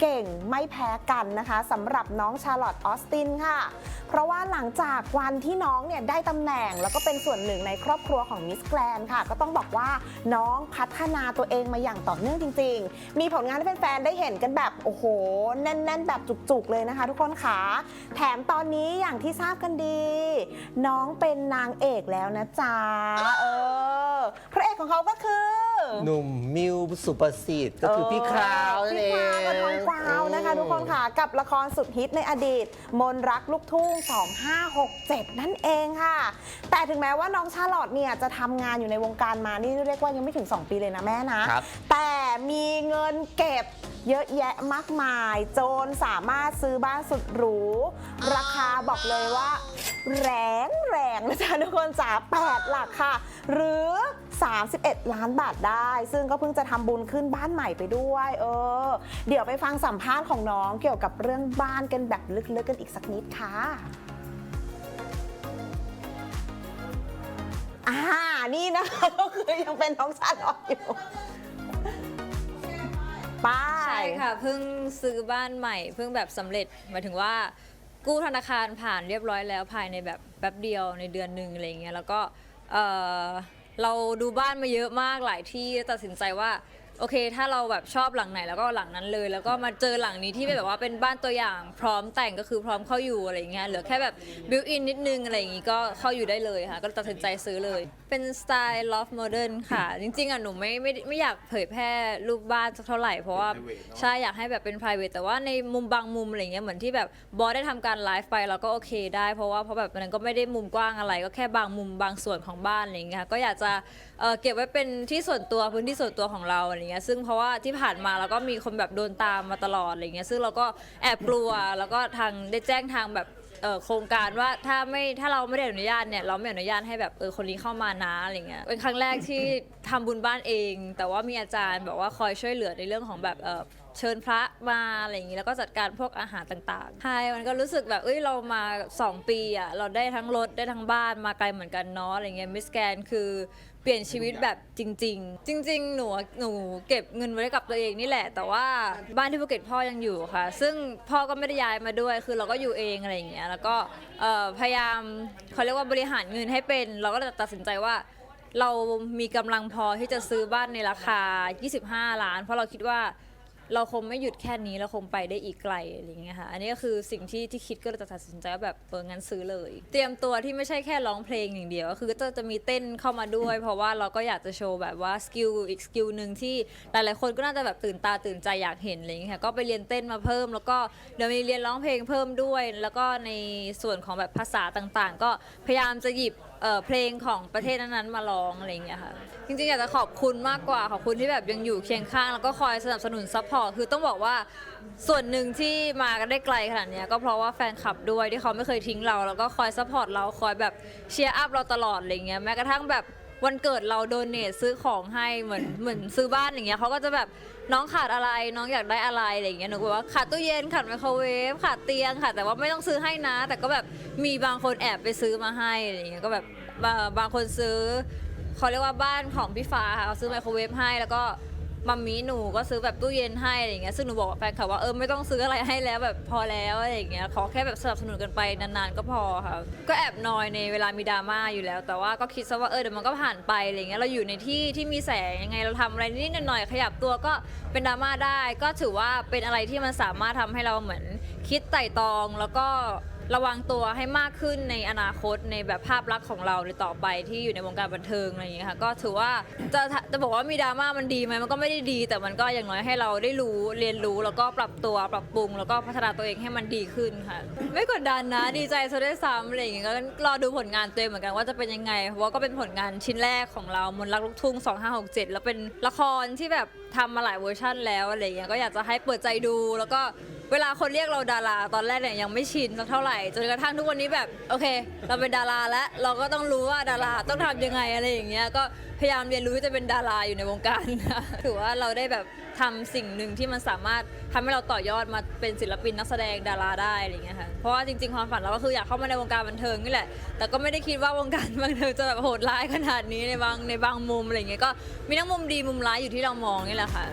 เก่งไม่แพ้กันนะคะสำหรับน้องชาร์ลอตออสตินค่ะ เพราะว่าหลังจากวันที่น้องเนี่ยได้ตำแหน่ง แล้วก็เป็นส่วนหนึ่งในครอบครัวของมิสแกรนค่ะ ก็ต้องบอกว่าน้องพัฒนาตัวเองมาอย่างต่อเนื่องจริง ๆ มีผลงานให้แฟนๆได้เห็นกันแบบโอ้โห แน่น ๆ แบบจุกๆเลยนะคะ ทุกคนค่ะแถมตอนนี้อย่างที่ทราบกันดี น้องเป็นนางเอกแล้วนะจ๊ะเออพระเอกของเขาก็คือ หนุ่มมิวสุประสิทธิ์ก็คือพี่คราวนั่นพี่เอคราวงกับทองกวาวนะคะทุกคนค่ะกับละครสุดฮิตในอดีต มนรักลูกทุ่ง 2567 นั่นเองค่ะ แต่ถึงแม้ว่าน้องชาลอตเนี่ยจะทำงานอยู่ในวงการมานี่เรียกว่ายังไม่ถึง 2 ปีเลยนะแม่นะ ครับ แต่มีเงินเก็บเยอะแยะมากมาย โจนสามารถซื้อบ้านสุดหรู ราคาบอกเลยว่า แรงแรงนะจ๊ะทุกคนจ๋า8หลักค่ะ หรือ 31 ล้านบาทได้ ซึ่งก็เพิ่งจะทำบุญขึ้นบ้านใหม่ไปด้วย เออ เดี๋ยวไปฟังสัมภาษณ์ของน้องเกี่ยวกับเรื่องบ้านกันแบบลึกๆกันอีกสักนิดค่ะอ่านี่นะคะก็คือยังเป็นน้องชาลอตอยู่ ป้าใช่ค่ะเพิ่งซื้อบ้านใหม่ เพิ่งแบบสำเร็จหมายถึงว่า กู้ธนาคารผ่านเรียบร้อยแล้วภายในแบบแป๊บเดียวในเดือนหนึ่งอะไรเงี้ยแล้วก็เอ่อ เราดูบ้านมาเยอะมากหลายที่ตัดสินใจว่า โอเค ถ้าเราแบบชอบหลังไหนแล้วก็หลังนั้นเลย แล้วก็มาเจอหลังนี้ที่แบบว่าเป็นบ้านตัวอย่าง พร้อมแต่งก็คือพร้อมเข้าอยู่อะไรเงี้ยเหลือแค่แบบบิวอินนิดนึงอะไรอย่างงี้ก็เข้าอยู่ได้เลยค่ะ ก็ตัดสินใจซื้อเลย เป็นสไตล์ loft modern ค่ะ จริงๆอะหนูไม่ไม่ไม่อยากเผยแพร่รูปบ้านสักเท่าไหร่เพราะว่าใช่อยากให้แบบเป็น private แต่ว่าในมุมบางมุมอะไรเงี้ยเหมือนที่แบบบอสได้ทำการไลฟ์ไปเราก็โอเค ได้เพราะว่าเพราะแบบมันก็ไม่ได้มุมกว้างอะไร ก็แค่บางมุมบางส่วนของบ้านอะไรเงี้ยค่ะก็อยากจะเก็บไว้เป็นที่ส่วนตัวพื้นที่ส่วนตัวของเราอะไรเงี้ยซึ่งเพราะว่าที่ผ่านมาเราก็มีคนแบบโดนตามมาตลอดอะไรเงี้ยซึ่งเราก็แอบกลัวแล้วก็ทางได้แจ้งทางแบบเอ่อโครงการว่าถ้าไม่ถ้าเราไม่ได้อนุญาตเนี่ยเราไม่อนุญาตให้แบบเออคนนี้เข้ามานะอะไรเงี้ยเป็นครั้งแรกที่ ทำบุญบ้านเอง แต่ว่ามีอาจารย์แบบว่าคอยช่วยเหลือในเรื่องของแบบเออเชิญพระมาอะไรอย่างนี้แล้วก็จัดการพวกอาหารต่างๆใช่มันก็รู้สึกแบบเอ้ยเรามา 2 ปีอะเราได้ทั้งรถได้ทั้งบ้านมาไกลเหมือนกันเนาะอะไรเงี้ยมิสแกนคือเปลี่ยนชีวิตแบบจริง ๆ จริง ๆ หนูหนูเก็บเงินไว้กับตัวเองนี่แหละ แต่ว่าบ้านที่ภูเก็ตพ่อยังอยู่ค่ะ ซึ่งพ่อก็ไม่ได้ย้ายมาด้วย คือเราก็อยู่เองอะไรอย่างเงี้ยแล้วก็พยายามเขาเรียกว่าบริหารเงินให้เป็น เราก็ตัดสินใจว่า เรามีกำลังพอที่จะซื้อบ้านในราคา 25 ล้าน เพราะเราคิดว่าเราคงไม่หยุดแค่นี้เราคงไปได้อีกไกลอะไรอย่างเงี้ยค่ะ อันนี้ก็คือสิ่งที่ที่คิดก็เลยตัดสินใจว่าแบบเอองั้นซื้อเลย เตรียมตัวที่ไม่ใช่แค่ร้องเพลงอย่างเดียว ก็คือจะจะมีเต้นเข้ามาด้วย เพราะว่าเราก็อยากจะโชว์แบบว่าสกิลอีกสกิลหนึ่งที่หลายๆคนก็น่าจะแบบตื่นตาตื่นใจอยากเห็นอะไรอย่างเงี้ยค่ะก็ไปเรียนเต้นมาเพิ่ม แล้วก็เดี๋ยวมีเรียนร้องเพลงเพิ่มด้วย แล้วก็ในส่วนของแบบภาษาต่างๆ ก็พยายามจะหยิบ เอ่อเพลงของประเทศนั้นๆมาร้องอะไรอย่างเงี้ยค่ะจริงๆอยากจะขอบคุณมากกว่าขอบคุณที่แบบยังอยู่เคียงข้าง แล้วก็คอยสนับสนุนซัพพอร์ตคือต้องบอกว่าส่วนหนึ่งที่มากันได้ไกลขนาดเนี้ยก็เพราะว่าแฟนคลับด้วยที่เขาไม่เคยทิ้งเรา แล้วก็คอยซัพพอร์ตเราคอยแบบเชียร์อัพเราตลอดอะไรเงี้ยแม้กระทั่งแบบ วันเกิดเราโดเนทซื้อของให้เหมือนเหมือนซื้อบ้านอย่างเงี้ยเขาก็จะแบบน้องขาดอะไรน้องอยากได้อะไรอะไรอย่างเงี้ยหนูก็บอกว่าขาดตู้เย็นขาดไมโครเวฟขาดเตียงค่ะ แต่ว่าไม่ต้องซื้อให้นะ แต่ก็แบบมีบางคนแอบไปซื้อมาให้อะไรอย่างเงี้ยก็แบบบาบางคนซื้อเขาเรียกว่าบ้านของพี่ฟ้าค่ะเขาซื้อไมโครเวฟให้แล้วก็ มัมมี่หนูก็ซื้อแบบตู้เย็นให้อะไรอย่างเงี้ยซึ่งหนูบอกกับแฟนคลับว่าเออไม่ต้องซื้ออะไรให้แล้วแบบพอแล้วอะไรอย่างเงี้ยขอแค่แบบสนับสนุนกันไปนานๆก็พอค่ะก็แอบนอยในเวลามีดราม่าอยู่แล้ว แต่ว่าก็คิดซะว่าเออเดี๋ยวมันก็ผ่านไปอะไรเงี้ยเราอยู่ในที่ที่มีแสงยังไงเราทำอะไรนิดๆหน่อยๆขยับตัวก็เป็นดราม่าได้ ก็ถือว่าเป็นอะไรที่มันสามารถทำให้เราเหมือนคิดไต่ตรองแล้วก็ ระวังตัวให้มากขึ้นในอนาคตในแบบภาพลักษณ์ของเราในต่อไปที่อยู่ในวงการบันเทิงอะไรอย่างเงี้ยค่ะก็ถือว่าจะจะบอกว่ามีดราม่ามันดีไหมมันก็ไม่ได้ดี แต่มันก็อย่างน้อยให้เราได้รู้เรียนรู้แล้วก็ปรับตัวปรับปรุง แล้วก็พัฒนาตัวเองให้มันดีขึ้นค่ะ ไม่กดดันนะดีใจซะด้วยซ้ำอะไรอย่างเงี้ยก็รอดูผลงานตัวเองเหมือนกันว่าจะเป็นยังไงเพราะว่าก็เป็นผลงานชิ้นแรกของเรามนรักลูกทุ่ง 2567 แล้วเป็นละครที่แบบ ทำมาหลายเวอร์ชั่นแล้วอะไรอย่างเงี้ยก็อยากจะให้เปิดใจดู แล้วก็เวลาคนเรียกเราดาราตอนแรกเนี่ยยังไม่ชินสักเท่าไหร่ จนกระทั่งทุกวันนี้แบบโอเค เราเป็นดาราแล้วเราก็ต้องรู้ว่าดาราต้องทำยังไงอะไรอย่างเงี้ยก็พยายามเรียนรู้ที่จะเป็นดาราอยู่ในวงการนะถือว่าเราได้แบบ ทำสิ่งหนึ่งที่มันสามารถทำให้เราต่อยอดมาเป็นศิลปินนักแสดงดาราได้อะไรอย่างเงี้ยค่ะเพราะว่าจริงๆความฝันเราก็คืออยากเข้ามาในวงการบันเทิงนี่แหละ แต่ก็ไม่ได้คิดว่าวงการบันเทิงจะแบบโหดร้ายขนาดนี้ในบางในบางมุมอะไรอย่างเงี้ยก็มีทั้งมุมดีมุมร้ายอยู่ที่เรามองนี่แหละค่ะ